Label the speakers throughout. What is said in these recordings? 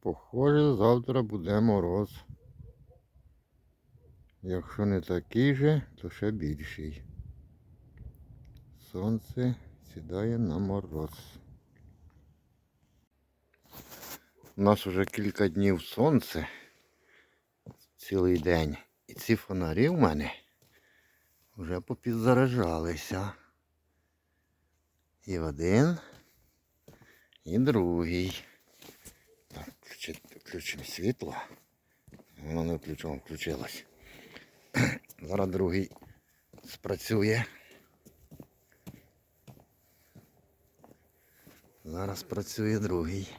Speaker 1: Похоже, завтра буде мороз. Якщо не такий же, то ще більший. Сонце сідає на мороз. У нас вже кілька днів сонце цілий день. І ці фонарі в мене вже попідзаражалися. І один, і другий. Так, включимо світло. Воно не включено, включилось. Зараз другий спрацює. Зараз працює другий.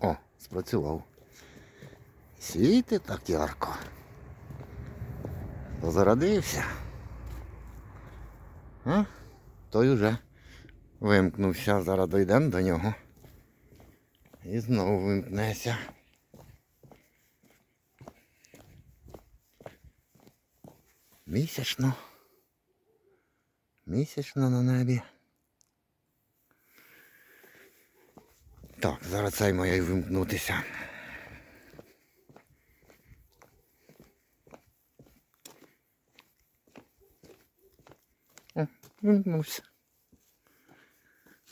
Speaker 1: О, спрацював. Світить так ярко. Зародився. А? Той уже вимкнувся. Зараз дійдемо до нього. І знову вимкнеться. Місячно. Місячно на небі. Так, зараз цей має вимкнутися. О, вимкнувся.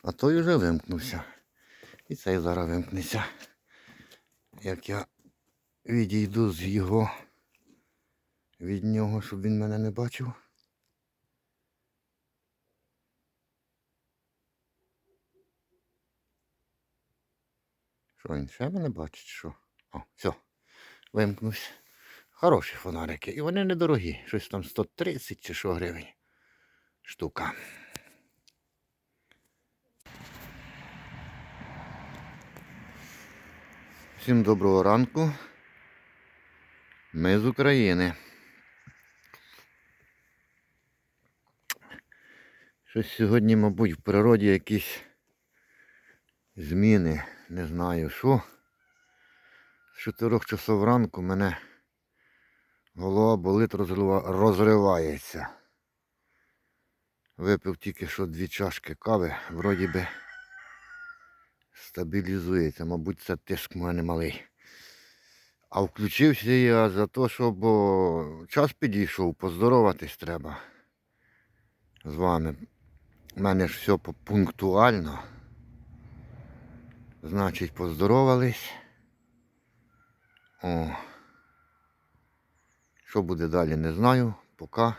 Speaker 1: А той вже вимкнувся. І цей зараз вимкнеться. Як я відійду з його від нього, щоб він мене не бачив. Що він ще мене бачить? Що? О, все, вимкнувся. Хороші фонарики. І вони недорогі. Щось там 130 чи що гривень штука. Всім доброго ранку. Ми з України. Щось сьогодні, мабуть, в природі якісь зміни. Не знаю що. З 4 часов ранку мене голова болить, розривається. Випив тільки що дві чашки кави, вроді би стабілізується. Мабуть, це тиск в мене малий. А включився я за те, щоб час підійшов, поздороватись треба з вами. У мене ж все пунктуально. Значить, поздоровались. О. Що буде далі, не знаю. Поки,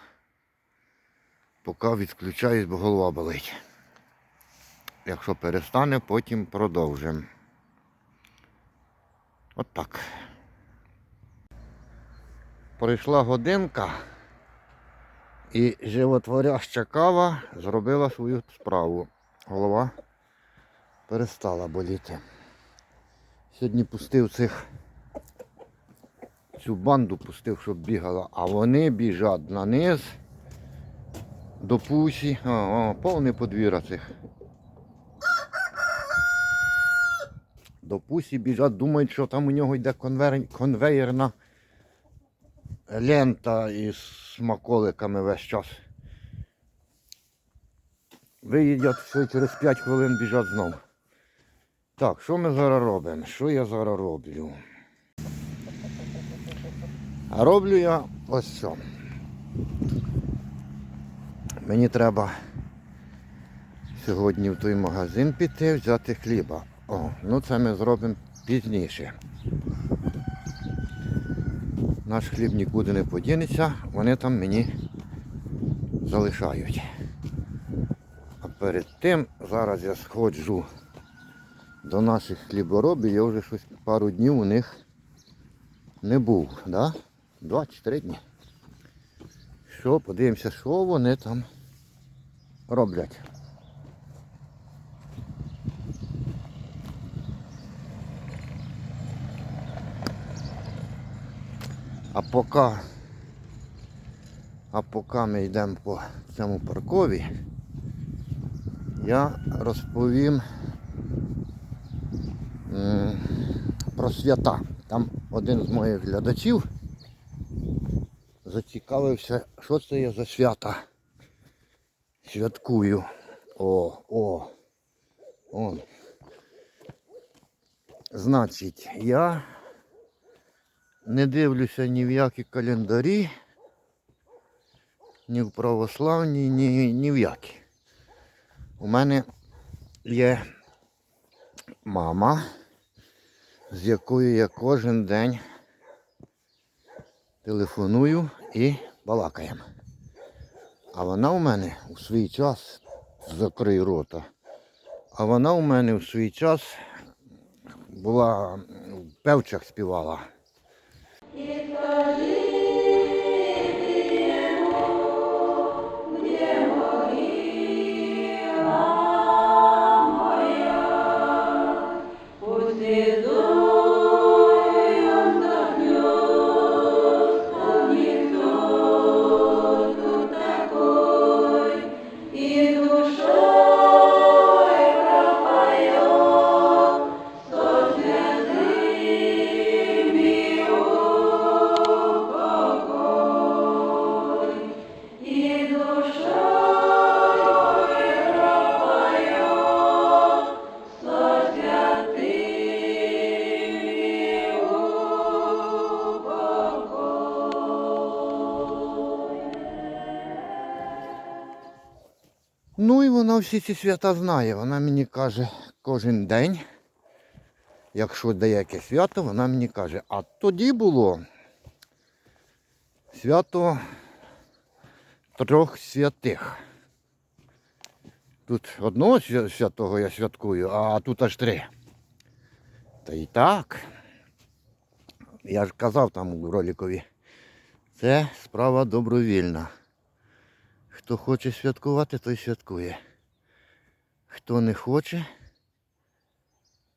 Speaker 1: поки відключаюсь, бо голова болить. Якщо перестане, потім продовжимо. От так. Пройшла годинка і животворяща кава зробила свою справу. Голова перестала боліти. Сьогодні пустив цих цю банду пустив, щоб бігала, а вони біжать на низ до пусі. О, о, повний подвір'я цих. До пусі біжать, думають, що там у нього йде конвер... конвейерна лента із смаколиками весь час. Виїдять через 5 хвилин біжать знову. Так, що ми зараз робимо? Що я зараз роблю? Роблю я ось що. Мені треба сьогодні в той магазин піти, взяти хліба. О, ну це ми зробимо пізніше. Наш хліб нікуди не подінеться, вони там мені залишають. А перед тим зараз я сходжу до наших хліборобів, я вже щось пару днів у них не був, да? Два чи три дні. Що, подивимося, що вони там роблять. А поки, а поки ми йдемо по цьому паркові, я розповім про свята. Там один з моїх глядачів зацікавився, що це є за свята. Святкую. О, о. Он. Значить, я не дивлюся ні в які календарі, ні в православні, ні, ні в які. У мене є мама, з якою я кожен день телефоную і балакаємо. А вона у мене у свій час закрий рота. А вона у мене у свій час була в певчах співала. Всі ці свята знає. Вона мені каже кожен день, якщо деяке свято, вона мені каже, а тоді було свято трьох святих. Тут одного святого я святкую, а тут аж три. Та і так. Я ж казав там у роликові. Це справа добровільна. Хто хоче святкувати, той святкує. Хто не хоче,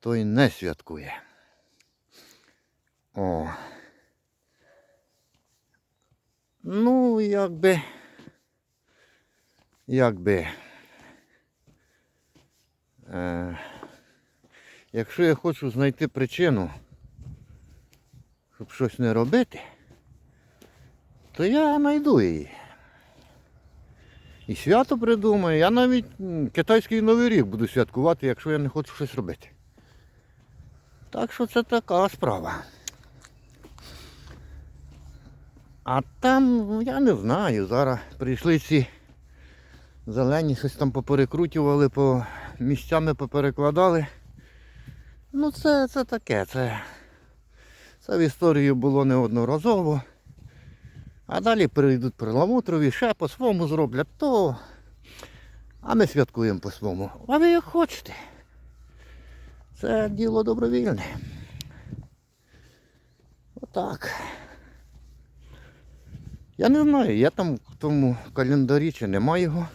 Speaker 1: той не святкує. О. Ну, якби. Якби. Е, якщо я хочу знайти причину, щоб щось не робити, то я знайду її. І свято придумаю. Я навіть китайський новий рік буду святкувати, якщо я не хочу щось робити. Так що це така справа. А там, ну, я не знаю, зараз прийшли ці зелені, щось там поперекрутювали, по місцями поперекладали. Ну це, це таке, це, це в історії було неодноразово. А далі прийдуть перламутрові, ще по-своєму зроблять, то. А ми святкуємо по-своєму. А ви як хочете. Це діло добровільне. Отак. Я не знаю, я там в тому календарі чи нема його.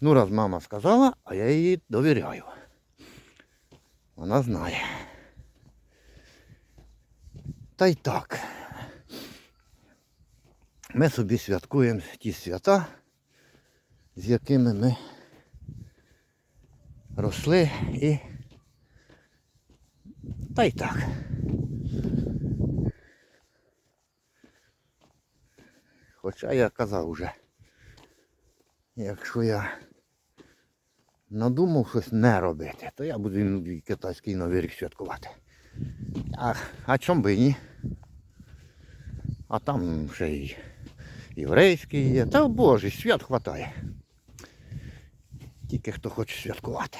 Speaker 1: Ну, раз мама сказала, а я їй довіряю. Вона знає. Та й так. Ми собі святкуємо ті свята, з якими ми росли і та й так. Хоча я казав уже, якщо я надумав щось не робити, то я буду китайський новий рік святкувати. А, а чом би ні? А там ще й єврейський є. Та боже, свят хватає. Тільки хто хоче святкувати.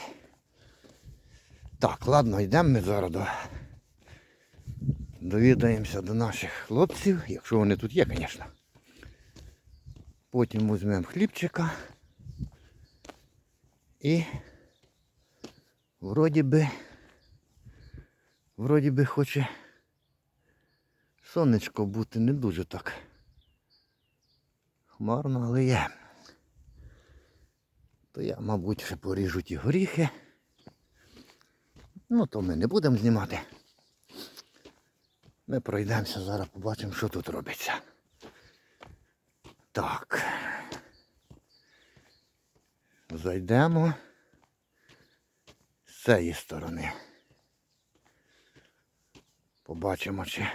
Speaker 1: Так, ладно, йдемо ми зараз до. Довідаємося до наших хлопців, якщо вони тут є, звісно. Потім візьмемо хлібчика. І вроді би, вроді би хоче сонечко бути не дуже так. Хмарно, але є. То я, мабуть, ще поріжу ті горіхи. Ну, то ми не будемо знімати. Ми пройдемося зараз, побачимо, що тут робиться. Так. Зайдемо з цієї сторони. Побачимо, чи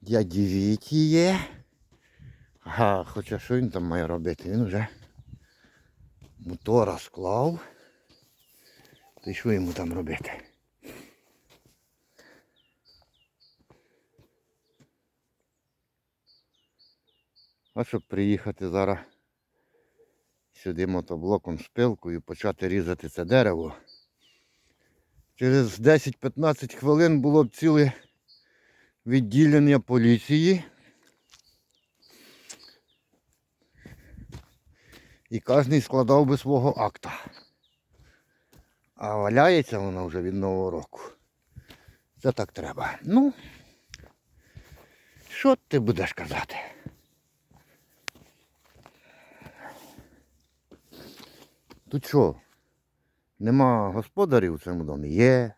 Speaker 1: дяді Віті є. Ага, хоча що він там має робити? Він вже мотора склав. Й що йому там робити? А щоб приїхати зараз сюди мотоблоком з пилкою, почати різати це дерево. Через 10-15 хвилин було б ціле відділення поліції. І кожен складав би свого акта. А валяється воно вже від Нового року. Це так треба. Ну, що ти будеш казати? Тут що? Нема господарів у цьому домі? Є.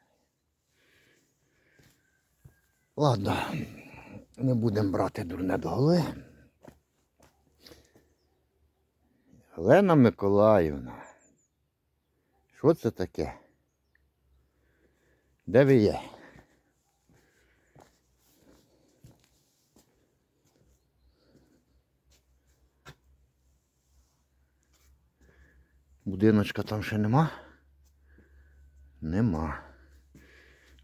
Speaker 1: Ладно, не будемо брати дурне до голови. Олена Миколаївна. Що це таке? Де ви є? Будиночка там ще нема? Нема.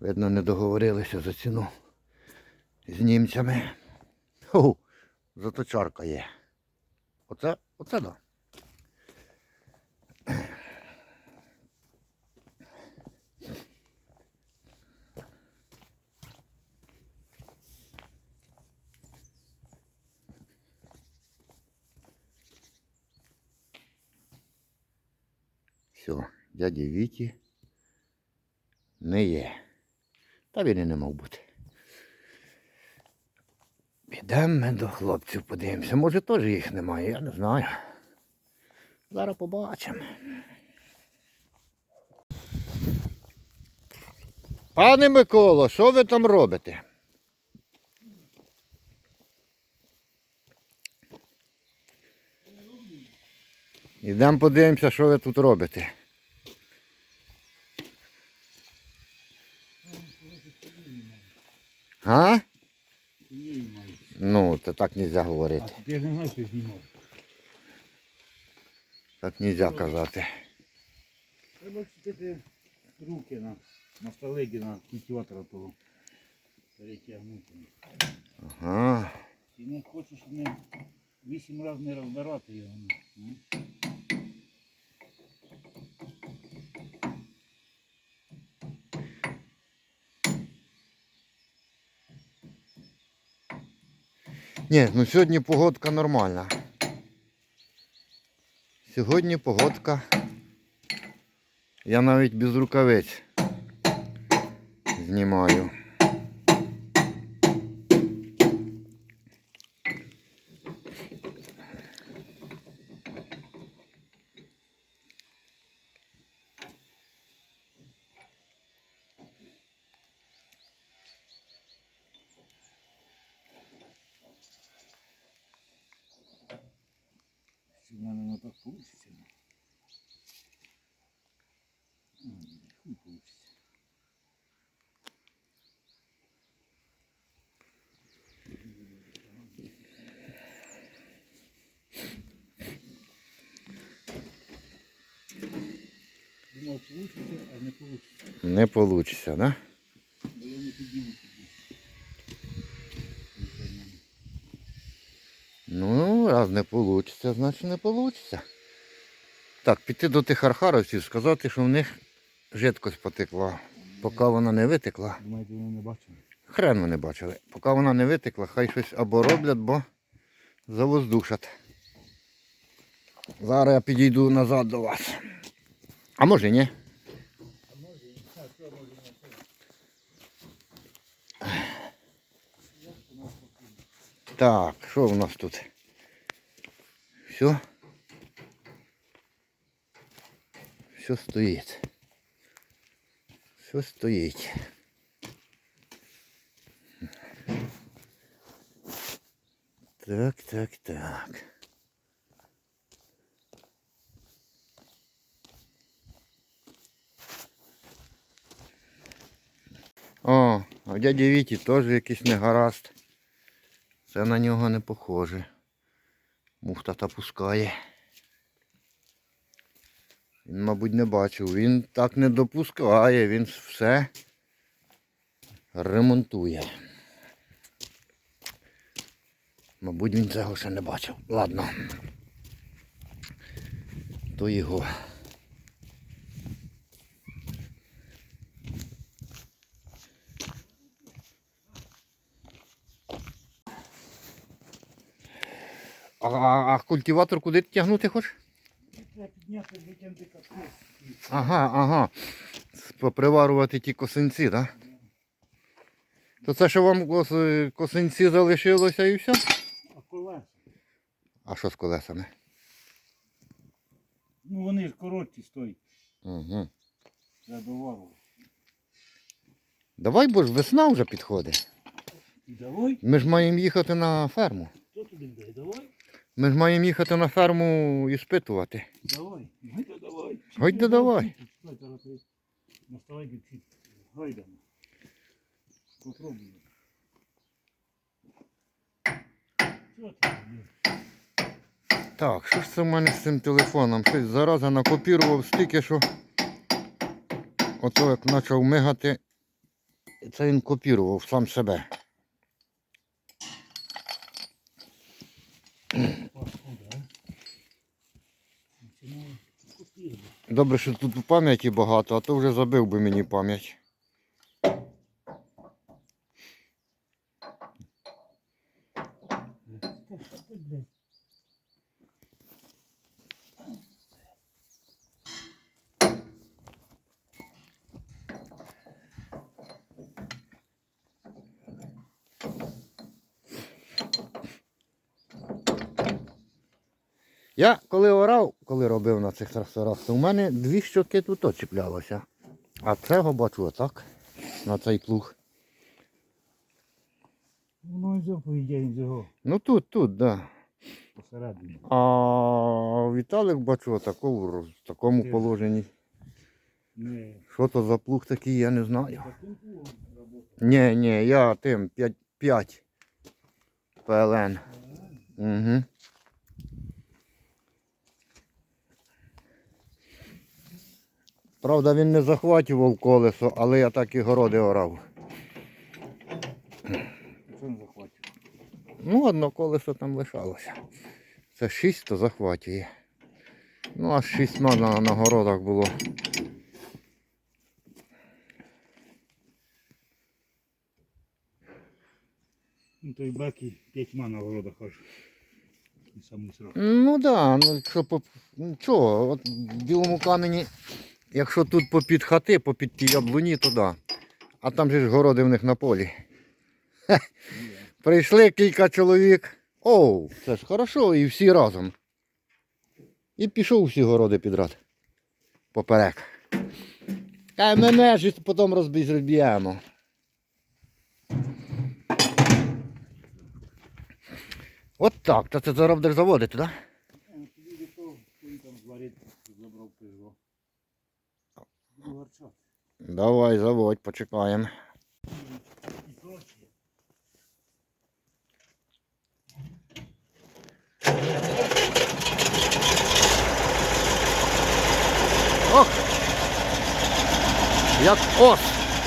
Speaker 1: Видно, не договорилися за ціну з німцями. Ху, зато чарка є. Оце, оце да. Все, дяді Віті не є. Та він і не мав бути. Підемо ми до хлопців, подивимося. Може теж їх немає, я не знаю. Зараз побачимо. Пане Миколо, що ви там робите? Ідемо подивимося, що ви тут робите. А? Ну, то так нельзя говорити.
Speaker 2: Я не знаю, що знімав.
Speaker 1: Так нельзя казати.
Speaker 2: Треба вчити руки на, на столиді, на культиватора того. Перетягнути.
Speaker 1: Ага.
Speaker 2: Ти не хочеш не вісім разів не розбирати його.
Speaker 1: Ні, ну сьогодні погодка нормальна. Сьогодні погодка. Я навіть без рукавиць знімаю.
Speaker 2: Не так вийде? Хуй вийде. Думав, вийде, а не вийде.
Speaker 1: Не получиться, да?
Speaker 2: Бо я не підніму тоді.
Speaker 1: Ну, раз не получиться, значить не получиться. Так, піти до тих архаровців, сказати, що в них жидкость потекла. Поки вона не витекла.
Speaker 2: Думаєте, вони не бачили?
Speaker 1: Хрен вони бачили. Поки вона не витекла, хай щось або роблять, бо завоздушать. Зараз я підійду назад до вас. А може ні? Так, що у нас тут? Все? Все стоїть. Все стоїть. Так, так, так. О, А в дяді Віті теж якийсь негаразд. Це на нього не похоже. Муфта та пускає. Він, мабуть, не бачив. Він так не допускає, він все ремонтує. Мабуть, він цього ще не бачив. Ладно. То його. А, а, а культиватор куди ти тягнути хочеш?
Speaker 2: Треба підняти, витягнути капець.
Speaker 1: Ага, ага. Поприварувати ті косинці, так? То це що вам кос- косинці залишилося і все?
Speaker 2: А колеса?
Speaker 1: А що з колесами?
Speaker 2: Ну вони ж короткі стоять.
Speaker 1: Угу.
Speaker 2: Треба доварувати.
Speaker 1: Давай, бо ж весна вже підходить.
Speaker 2: Давай.
Speaker 1: Ми ж маємо їхати на ферму.
Speaker 2: Хто туди йде? Давай.
Speaker 1: Ми ж маємо їхати на ферму і спитувати.
Speaker 2: Давай. Гайда давай.
Speaker 1: Гайда давай.
Speaker 2: Наставай. Попробуємо.
Speaker 1: Так, що ж це в мене з цим телефоном? Щось зараза накопірував стільки, що ото як почав мигати, це він копірував сам себе. Добре, що тут пам'яті багато, а то вже забив би мені пам'ять. Я коли орав, коли робив на цих тракторах, то в мене дві щоки тут очіплялося. А цього бачу отак, на цей плуг.
Speaker 2: Його
Speaker 1: Ну тут, тут, так. Да.
Speaker 2: посередині.
Speaker 1: А Віталик бачу отаку, в такому
Speaker 2: Ти-
Speaker 1: положенні.
Speaker 2: Не.
Speaker 1: Що то за плуг такий, я не знаю. Ні, ні, я тим 5, 5 ПЛН. Угу. Правда, він не захватував колесо, але я так і городи орав.
Speaker 2: Що не захватив?
Speaker 1: Ну, одно колесо там лишалося. Це 6, то захватує. Ну, а з шістьма на, на городах було.
Speaker 2: Ну, той баки п'ятьма на городах аж. І.
Speaker 1: Ну так, да, ну по. Ну чого, от в білому камені, якщо тут попід хати, попід ті яблуні, то да. А там же ж городи в них на полі. Хе. Прийшли кілька чоловік. Оу, це ж хорошо, і всі разом. І пішов всі городи підряд. Поперек. Та мене ж потім розб'ємо. От так, то ти зараз будеш заводити, так? Да? Давай, заводь, почекаємо.
Speaker 2: І прочі.
Speaker 1: Ох! Як ос!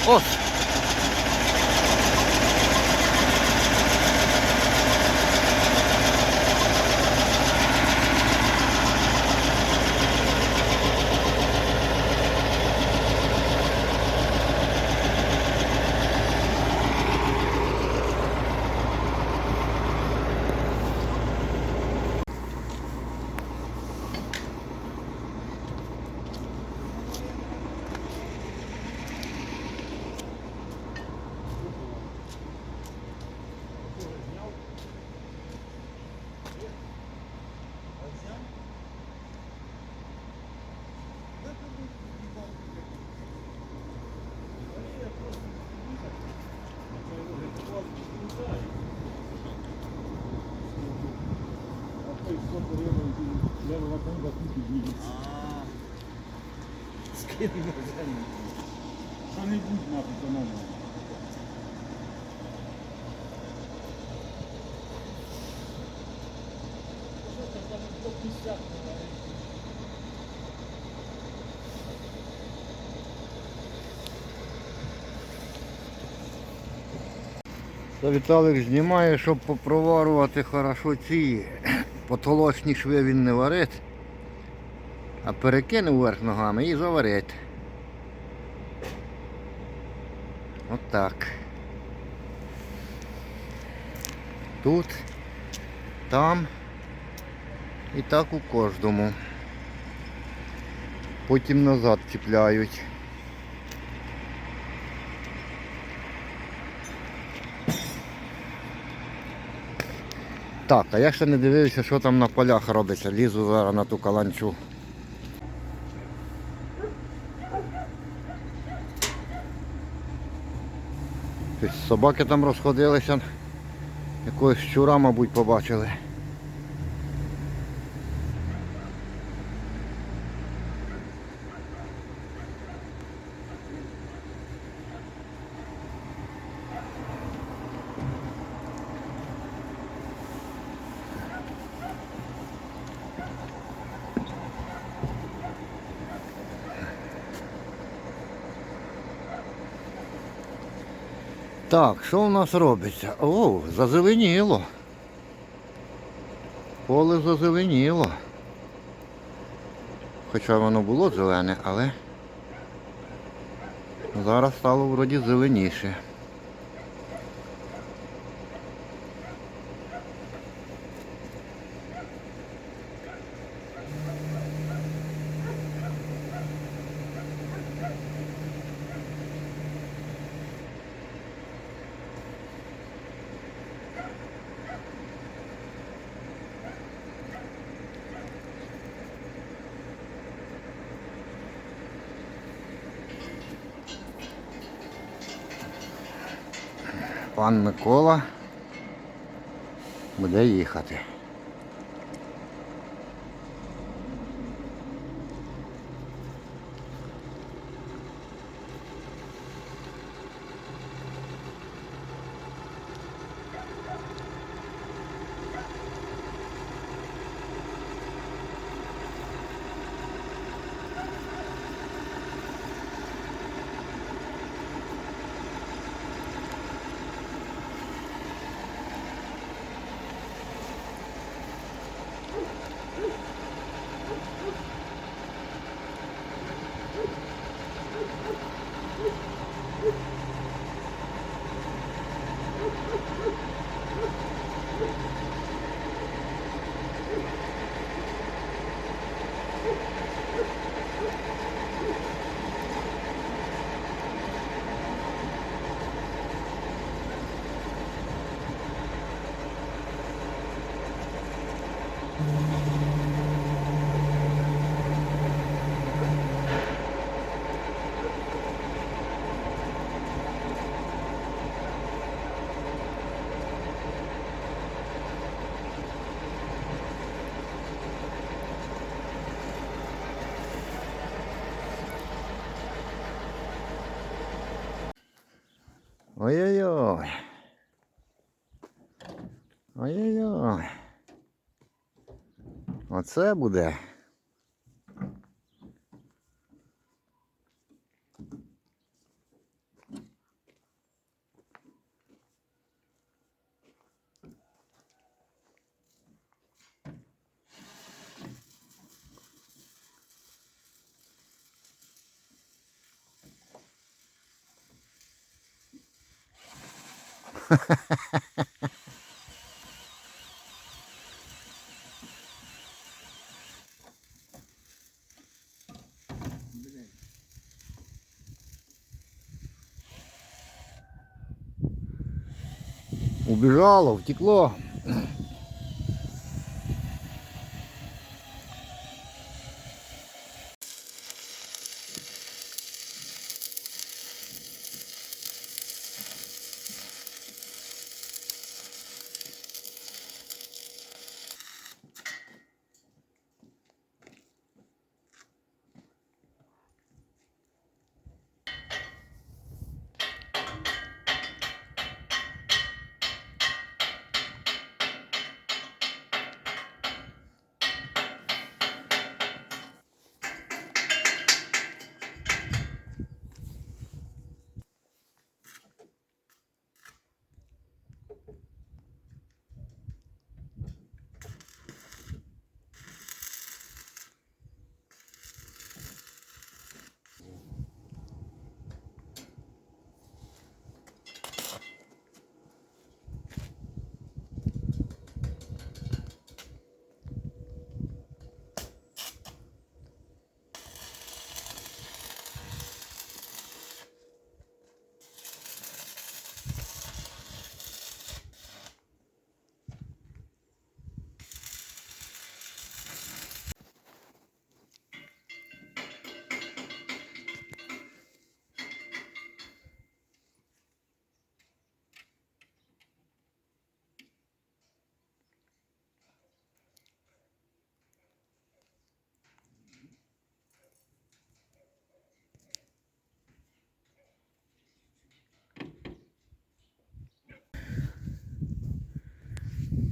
Speaker 1: Ос!
Speaker 2: Що не будь нахуй економно.
Speaker 1: Та Віталик знімає, щоб попроварувати хорошо ці потолочні шви він не варить, а перекине вверх ногами і заварить. От так. Тут, там і так у кожному. Потім назад чіпляють. Так, а я ще не дивився, що там на полях робиться. Лізу зараз на ту каланчу. Тобто собаки там розходилися. Якогось щура, мабуть, побачили. Так, що у нас робиться? О, зазеленіло. Поле зазеленіло. Хоча воно було зелене, але зараз стало вроді зеленіше. Пан Микола буде їхати. Ой-ой-ой. Ой-ой-ой. Оце буде. Убежало, втекло.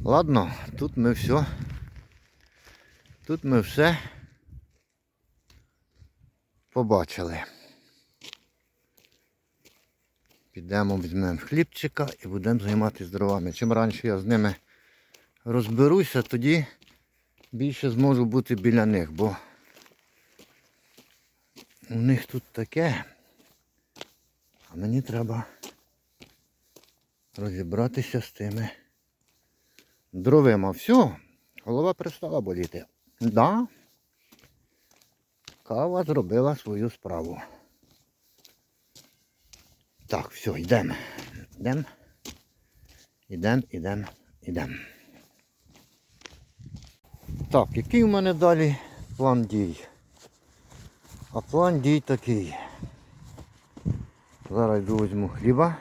Speaker 1: Ладно, тут ми все. Тут ми все побачили. Підемо, візьмемо хлібчика і будемо займатися дровами. Чим раніше я з ними розберуся, тоді більше зможу бути біля них, бо у них тут таке, а мені треба розібратися з тими дровима. Все, голова перестала боліти. Да, кава зробила свою справу. Так, все, йдемо. Йдемо. Йдемо, йдемо, йдемо. Так, який у мене далі план дій? А план дій такий. Зараз йду візьму хліба.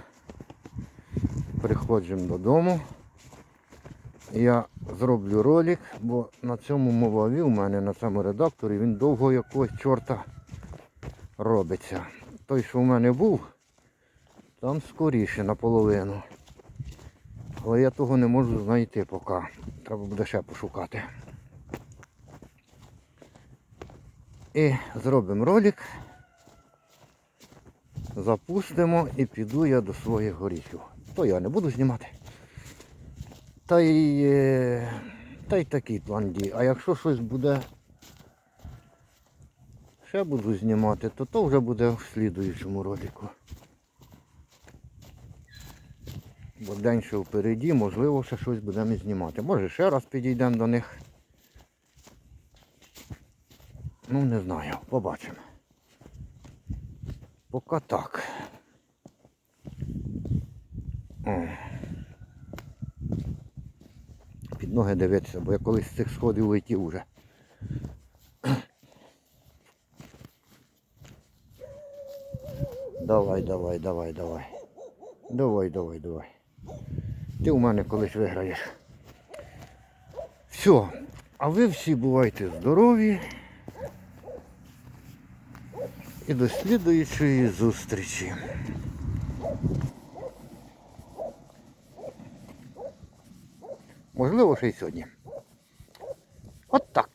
Speaker 1: Приходжу додому. Я зроблю ролик, бо на цьому мовові у мене на цьому редакторі він довго якогось чорта робиться. Той, що в мене був, там скоріше наполовину. Але я того не можу знайти поки. Треба буде ще пошукати. І зробимо ролик. Запустимо і піду я до своїх горіхів. То я не буду знімати. Та й, е, та й такий план дій. А якщо щось буде ще буду знімати, то то вже буде в слідуючому ролику. Бо день ще впереді, можливо, ще щось будемо знімати. Може ще раз підійдемо до них. Ну не знаю, побачимо. Поки так. О. ноги дивитися, бо я колись з цих сходів летів уже. Давай, давай, давай, давай. Давай, давай, давай. Ти у мене колись виграєш. Все. А ви всі бувайте здорові. І до слідуючої зустрічі. Можливо, ще й сьогодні. От так.